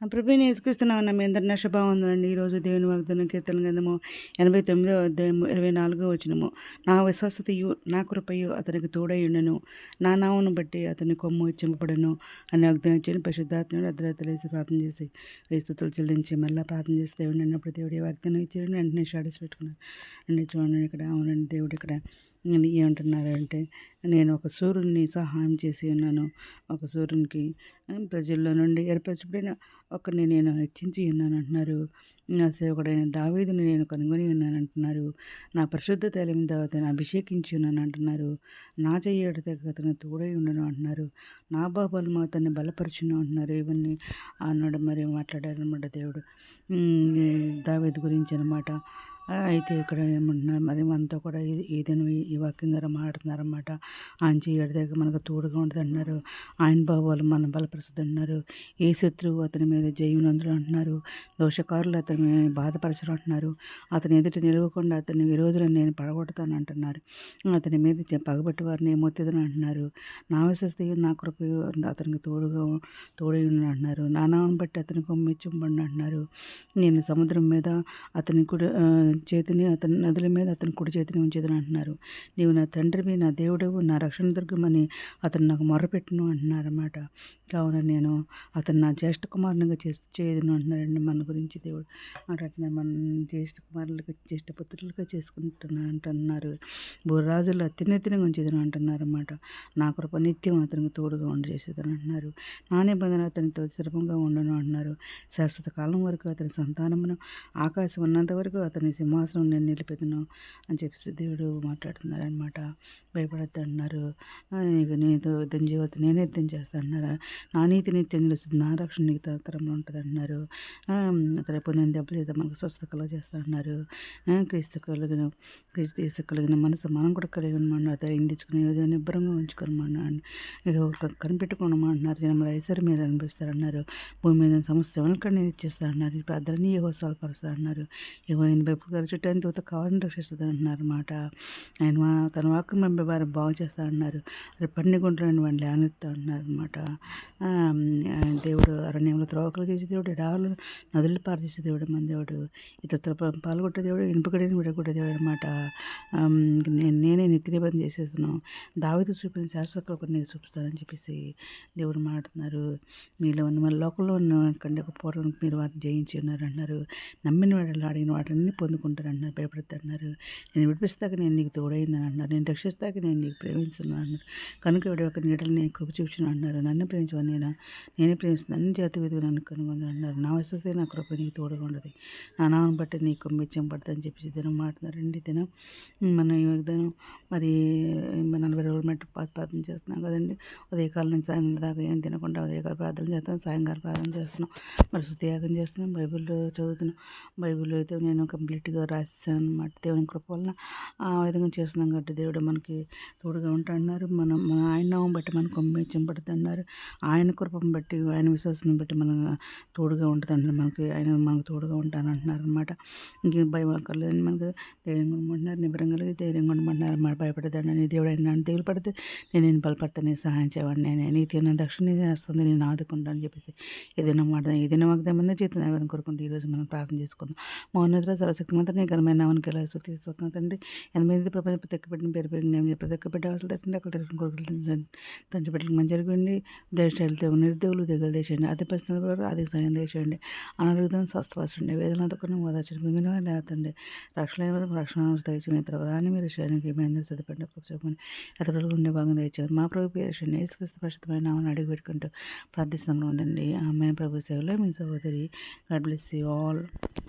ప్రభుని అన్న మీ అందరి నష్టభావం ఉందండి ఈరోజు దేవుని వాగ్దానం కీర్తన గ్రంథము ఎనభై తొమ్మిదో అధ్యాయము ఇరవై నాలుగో వచ్చినము నా విశ్వసతయు నా కృపయు అతనికి తోడయుండను నా నామను బట్టి అతని కొమ్ము చెంపబడను అని వాగ్దానం ఇచ్చిన. పరిశుద్ధాత్మడు అర్ధరాత్రులేసి ప్రార్థన చేసి వేస్తుతులు చెల్లించి మళ్ళీ ప్రార్థన చేసి దేవుడు అన్నప్పుడు దేవుడి వాగ్దానం ఇచ్చాడు వెంటనే షాడీస్ పెట్టుకున్నాను. అండి చూడండి ఇక్కడ అవునండి దేవుడు ఇక్కడ ఏమంటున్నారంటే నేను ఒక సూర్యుడిని సహాయం చేసి ఉన్నాను. ఒక సూర్యునికి ప్రజల్లో నుండి ఏర్పరచబడిన ఒకరిని నేను హెచ్చించి ఉన్నాను అంటున్నారు. నా సేవకుడైన దావీదుని నేను కనుగొని ఉన్నాను అంటున్నారు. నా పరిశుద్ధ తైలం మీద అభిషేకించి ఉన్నాను అంటున్నారు. నా చెయ్యడు అతను తోడై ఉండను అంటున్నారు. నా బాబాలు అతన్ని బలపరుచును అంటున్నారు. ఇవన్నీ అన్నాడు మరి మాట్లాడారనమాట దేవుడు. దావేది గురించి అనమాట అయితే ఇక్కడ ఏమంటున్నారు మరి మనతో కూడా ఏదైనా ఈ వాక్యం ద్వారా మాట్లాడుతున్నారన్నమాట. ఆయన చేయడి దగ్గర మనకు తోడుగా ఉంటుంది అంటున్నారు. ఆయన భావాలు మనం బలపరుస్తుంది అంటున్నారు. ఏ శత్రువు అతని మీద జయమునందులు అంటున్నారు. దోషకారులు అతని బాధపరచడం అంటున్నారు. అతని ఎదుట నిలవకుండా అతని విరోధులను నేను పడగొడతాను అంటున్నారు. అతని మీద పగబట్టి వారిని ఏమొత్తిదని అంటున్నారు. నా విశ్వస్తి నా కృప అతనికి తోడుగా తోడై అంటున్నారు. నానాన్ని బట్టి అతనికి కొమ్మిచ్చంబండి అంటున్నారు. నేను సముద్రం మీద అతని కూడా చేతిని అతని నదుల మీద అతని కుడి చేతిని ఉంచేదని అంటున్నారు. నీవు నా తండ్రివి నా దేవుడవు నా రక్షణ దుర్గమని అతను నాకు మొరపెట్టును అంటున్నారన్నమాట. కావున నేను అతను నా జ్యేష్ఠ కుమారునిగా చేసి చేయదును అంటున్నారండి మన గురించి దేవుడు. మాట్లాడుతున్నారు మన జ్యేష్ఠ కుమారులుగా జ్యేష్ఠ పుత్రులుగా చేసుకుంటున్నా అంటున్నారు. భూరాజులు అత్యున్నతిని ఉంచేదని అంటున్నారన్నమాట. నా కృప నిత్యం అతనికి తోడుగా ఉండి చేసేదని అంటున్నారు. నా నిబంధన అతనితో సులభంగా ఉండను అంటున్నారు. శాశ్వత కాలం వరకు అతని సంతానమును ఆకాశం ఉన్నంత వరకు అతని సింహాసనం నేను నిలిపెదను అని చెప్పేసి దేవుడు మాట్లాడుతున్నారనమాట భయపడద్దు అన్నారు నీకు నీతో యుద్ధం చేయవద్దు నేనే యుద్ధం అన్నారు. నా నీతి నిత్యం నిలుస్తుంది నా రక్షణ నీకు తరతరంలో ఉంటుంది అన్నారు అతను నేను దెబ్బలు చేద్దాం మనకు స్వస్థ చేస్తా అన్నారు. క్రీస్తు కలిగిన క్రీస్తు తీసు కలిగిన మనసు మనం కూడా కలిగి అనమాట ధైర్యం ఏదో నిబ్బరంగా ఉంచుకోనమాట ఇక కనిపెట్టుకోనమంటున్నారు జనం ఐశ్వర్యం మీరు అనిపిస్తారన్నారు భూమి మీద సమస్య వెనక నేను ఇచ్చేస్తా అన్నారు అద్దరిని ఏ హోసాలు పరుస్తారన్నారు ఇగో దూత చుట్టూ కావాలని రక్షిస్తుంది అంటున్నారు అనమాట ఆయన తన వాక్యం మెంబ వారు బాగు చేస్తారన్నారు రేపు పండి గుంటలని వాళ్ళు ఆనిస్తా అంటున్నారు అనమాట దేవుడు అరణ్యంలో త్రోవకలు చేసే దేవుడు ఎడాలు నదులు పారు చేసే దేవుడు మన దేవుడు ఇతర పాల్గొట్టే దేవుడు ఇనుపగడిని విడగొట్టే దేవుడు అనమాట నేనే నిత్యనిబంధన చేసేస్తున్నాను. దావితో చూపిన శాశ్వత కొన్ని చూపిస్తానని చెప్పేసి దేవుడు మాట్లాడుతున్నారు. మీలో ఉన్న మన లోకంలో ఉన్న కంటే ఒక పూర్వం మీరు వారిని జయించి ఉన్నారు అన్నారు. నమ్మిన వాడు అడిగిన వాటిని పొందుకుంటారు అన్నారు భయపడతారు నేను విడిపిస్తాక నేను నీకు తోడైనా అన్నారు నేను రక్షిస్తాక నేను నీకు ప్రేమిస్తున్నాను అన్నారు కనుక ఇవి ఒక నీడలు నేను కృప చూపించిన అన్నారు నన్ను ప్రేమించవని నేను? నేనే ప్రేమిస్తున్నాను అన్ని జాతి విధులు నన్ను కనుగొందని అన్నారు నా వస్తే నా కృప నీకు తోడుగా ఉండదు నా నామను బట్టి నీకు మెచ్చం పడుతుందని చెప్పేసి దినం మాట్లాడారండి దినం. మనం ఈ దినం మరి నలభై రోజుల మట్టి ప్రార్థన చేస్తున్నాం కదండి. ఉదయకాలం నుంచి సాయంత్రం దాకా ఏం తినకుండా ఉదయకాల ప్రార్థన చేస్తాం సాయంకాలం ప్రార్థన చేస్తున్నాం. మరి సుత్యాగం చేస్తున్నాం బైబిల్ చదువుతున్నాం. బైబిల్ అయితే నేను కంప్లీట్ నీట్గా రాసేసాను అనమాట దేవుని కృప వలన ఆ విధంగా చేస్తున్నాం కాబట్టి దేవుడు మనకి తోడుగా ఉంటాడన్నారు. మనం మన ఆయన నామం బట్టి మనకు పంపించబడుతున్నారు ఆయన కృపను బట్టి ఆయన విశ్వాసం బట్టి మనం తోడుగా ఉంటుందంటారు మనకి ఆయన మనకు తోడుగా ఉంటానంటున్నారు అనమాట ఇంక భయం అక్కర్లేదు మనకు. ధైర్యంగా ఉండమంటున్నారు నిబ్బరం కలిగి ధైర్యం కొనమంటున్నారు. అన్నమాట భయపడతాడని దేవుడు ఆయన నన్ను దిగులు పడితే నేను నేను బలపడతాను. సహాయం చేయవాడిని నేను. నీతి నా దక్షిణ చేస్తుంది నేను ఆదుకుంటాను అని చెప్పేసి ఏదైనా మాట ఏదైనా వాగ్దామందే చేతున్నా ఎవరిని కోరుకుంటే ఈరోజు మనం ప్రార్థన చేసుకుందాం. మౌనద్ర సరశక్తిమంతా నీ ఘనమైన నామని ఎలా స్థుతిస్తున్నాను తండ్రి ఎనిమిది ప్రపంచ ప్రతి పేరు పెరిగిన నేను ప్రతి అవసరం తట్టండి అక్కడ తెలిసిన కోరికలు తండ్రి మంచి జరగండి దేశాలతో నిరుద్యోగులు దిగలు దేశండి అతి పరిస్థితుల వారు అధిక సాయం దేశండి అనారోగ్యం స్వస్థపరచండి. వేదనతో కొన్ని ఓదార్చిన మిగిలిన లేదండి రక్షణ రక్షణ దయచేసి ఇతర రాని మీరు విషయానికి మేము చదివండి చెప్పండి ఇతరులు ఉండే భాగం దయచేయండి మా ప్రభు పేరు ఏసుక్రీస్తు పరిశుద్ధమైన నామని అడిగి పెట్టుకుంటూ ప్రార్థిస్తున్నాం. ఉందండి ఆమె ప్రభు సేవలో మీ సహోదరి. God bless you all.